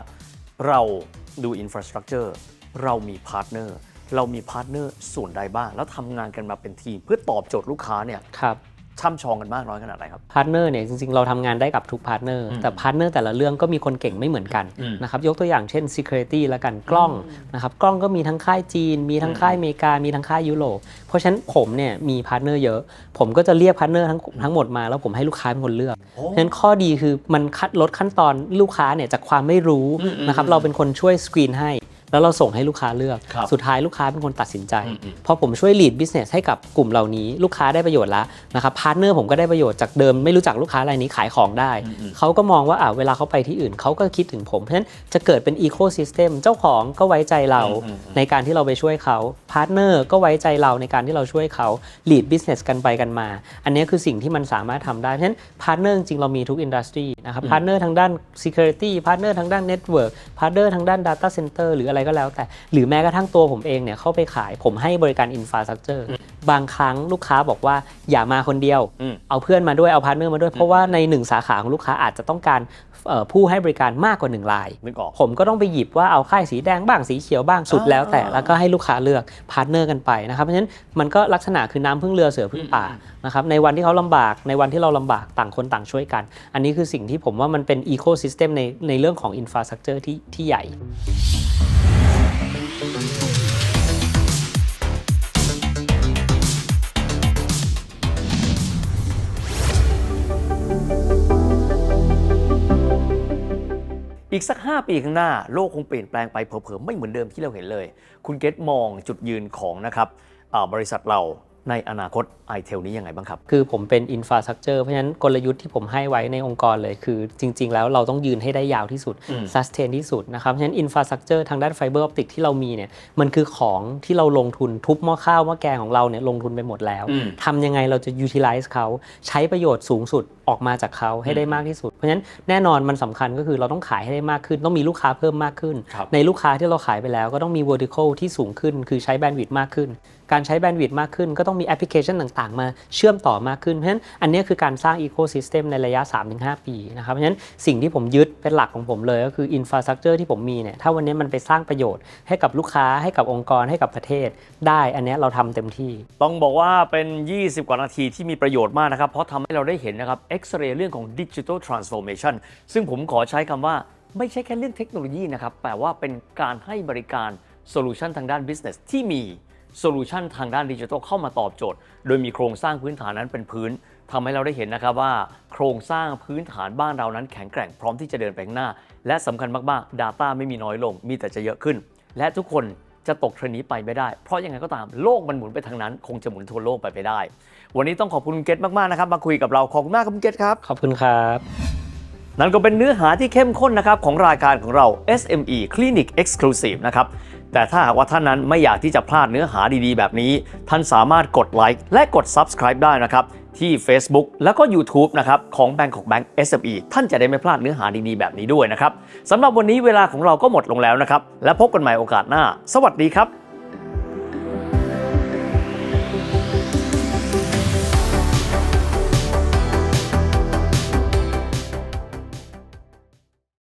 เราดูอินฟราสตรักเจอร์เรามีพาร์ทเนอร์ เรามีพาร์ทเนอร์ส่วนใดบ้าง แล้วทำงานกันมาเป็นทีม เพื่อตอบโจทย์ลูกค้าเนี่ยครับ ช่ำชองกันมากน้อยขนาดไหนครับ พาร์ทเนอร์เนี่ยจริงๆ เราทำงานได้กับทุกพาร์ทเนอร์แต่พาร์ทเนอร์แต่ละเรื่องก็มีคนเก่งไม่เหมือนกันนะครับยกตัวอย่างเช่น Security แล้วกันกล้องนะครับกล้องก็มีทั้งค่ายจีน มีทั้งค่ายอเมริกา มีทั้งค่ายยุโรปเพราะฉะนั้นผมเนี่ยมีพาร์ทเนอร์เยอะ ผมก็จะเรียกพาร์ทเนอร์ทั้งทั้งหมดมาแล้วผมให้ลูกค้าเป็นคนเลือก เพราะฉะนั้นข้อดีคือมันคัดลดขั้นตอนลูกค้าเนี่ยจากความไม่รู้นะครับเราเป็นคนช่วยสกรีนให้ แล้วเราส่งให้ลูกค้าเลือก ครับสุดท้ายลูกค้าเป็นคนตัดสินใจพอผมช่วย lead business ให้กับกลุ่มเหล่านี้ ลูกค้าได้ประโยชน์แล้วนะครับพาร์ทเนอร์ผมก็ได้ประโยชน์จากเดิมไม่รู้จักลูกค้ารายนี้ขายของได้ เขาก็มองว่าอะเวลาเขาไปที่อื่นเขาก็คิดถึงผม เพราะฉะนั้นจะเกิดเป็น ecosystem เจ้าของก็ไว้ใจเราในการที่เราไปช่วยเขาพาร์ทเนอร์ก็ไว้ใจเราในการที่เราช่วยเขา lead business กันไปกันมา อันนี้คือสิ่งที่มันสามารถทำได้เพราะฉะนั้นพาร์ทเนอร์จริงๆเรามีทุกอินดัสทรีนะครับพาร์ทเนอร์ทางด้าน security พาร์ทเนอร์ทางด้าน network พาร์ทเนอร์ทางด้าน data center หรืออะไรก็แล้ว แต่หรือแม้กระทั่งตัวผมเองเนี่ยเข้าไปขายผมให้บริการ infrastructure บางครั้งลูกค้าบอกว่าอย่ามาคนเดียวอืมเอาเพื่อนมาด้วยเอาพาร์ทเนอร์มาด้วย เพราะว่าในหนึ่งสาขาของลูกค้าอาจจะต้องการเอ่อ ผู้ให้บริการมากกว่าหนึ่งราย นึกออก ผมก็ต้องไปหยิบว่าเอาค่ายสีแดงบ้างสีเขียวบ้างสุดแล้วแต่อ่าแล้วก็ให้ลูกค้าเลือกพาร์ทเนอร์กันไปนะครับเพราะฉะนั้นมันก็ลักษณะคือน้ำพึ่งเรือเสือพึ่งป่านะครับในวันที่เขาลำบากในวันที่เราลำบากต่างคนต่างช่วยกัน อันนี้คือสิ่งที่ผมว่ามันเป็นอีโค y ิสเต็มในในเรื่องของอินฟราสตรักเจอร์ที่ที่ใหญ่ อีกสัก 5 ปีข้างหน้าโลกคงเปลี่ยนแปลงไปเผลอๆไม่เหมือนเดิมที่เราเห็นเลย คุณเกตมองจุดยืนของนะครับบริษัทเรา ในอนาคต i t e l นี้ยังไงบ้างครับ คือผมเป็นอินฟราสตรักเจอร์เพราะฉะนั้นกลยุทธ์ที่ผมให้ไว้ในองค์กรเลยคือจริง ๆ แล้วเราต้องยืนให้ได้ยาวที่สุด sustain ที่สุดนะครับเพราะฉะนั้นอินฟราสตรักเจอร์ทางด้านไฟเบอร์ออปติกที่เรามีเนี่ยมันคือของที่เราลงทุนทุบหม้อข้าวหม้อแกงของเราเนี่ยลงทุนไปหมดแล้วทำยังไงเราจะ utilize เขาใช้ประโยชน์สูงสุดออกมาจากเขาให้ได้มากที่สุด เพราะฉะนั้นแน่นอนมันสำคัญก็คือเราต้องขายให้ได้มากขึ้น ต้องมีลูกค้าเพิ่มมากขึ้นครับในลูกค้าที่เราขายไปแล้วก็ต้องมี vertical ที่สูงขึ้น คือใช้แบนด์วิดต์มากขึ้น การใช้แบนด์วิดต์มากขึ้น ก็ต้องมีแอปพลิเคชันต่างๆ มาเชื่อมต่อมากขึ้น เพราะฉะนั้นอันนี้คือการสร้าง ecosystem ในระยะ 3-5 ปีนะครับเพราะฉะนั้นสิ่งที่ผมยึดเป็นหลักของผมเลยก็คือ infrastructure ที่ผมมีเนี่ยถ้าวันนี้มันไปสร้างประโยชน์ให้กับลูกค้าให้กับองค์กรให้กับประเทศ ได้อันนี้เราทำเต็มที่ ต้องบอกว่าเป็น 20 กว่านาทีที่มีประโยชน์มากนะครับเพราะทำให้เราได้เห็นนะครับเอ็กซเรย์เรื่องของดิจิทัลทรานส์ฟอร์เมชันซึ่งผมขอใช้คำว่าไม่ใช่แค่เรื่องเทคโนโลยีนะครับแต่ว่าเป็นการให้บริการโซลูชันทางด้าน Business ที่มี โซลูชันทางด้านดิจิทัลเข้ามาตอบโจทย์ โดยมีโครงสร้างพื้นฐานนั้นเป็นพื้นทำให้เราได้เห็นนะครับว่า โครงสร้างพื้นฐานบ้านเรานั้นแข็งแกร่งพร้อมที่จะเดินไปข้างหน้า และสำคัญมากๆ Data ไม่มีน้อยลง มีแต่จะเยอะขึ้น และทุกคนจะตกเทรนด์นี้ไปไม่ได้ เพราะยังไงก็ตามโลกมันหมุนไปทางนั้น คงจะหมุนทั่วโลกไปไม่ได้ วันนี้ต้องขอบคุณคุณเกตมากๆนะครับ มาคุยกับเรา ขอบคุณมากครับคุณเกตครับ ขอบคุณครับ นั่นก็เป็นเนื้อหาที่เข้มข้นนะครับของรายการของเรา SME Clinic Exclusive นะครับ แต่ถ้าหากว่าท่านนั้นไม่อยากที่จะพลาดเนื้อหาดีๆ แบบนี้ ท่านสามารถกดไลค์และกด Subscribe ได้นะครับ ที่ Facebook แล้วก็ YouTube นะครับของ Bangkok Bank SME ท่านจะได้ไม่พลาดเนื้อหาดีๆ แบบนี้ด้วยนะครับสำหรับวันนี้เวลาของเราก็หมดลงแล้วนะครับ และพบกันใหม่โอกาสหน้า สวัสดีครับ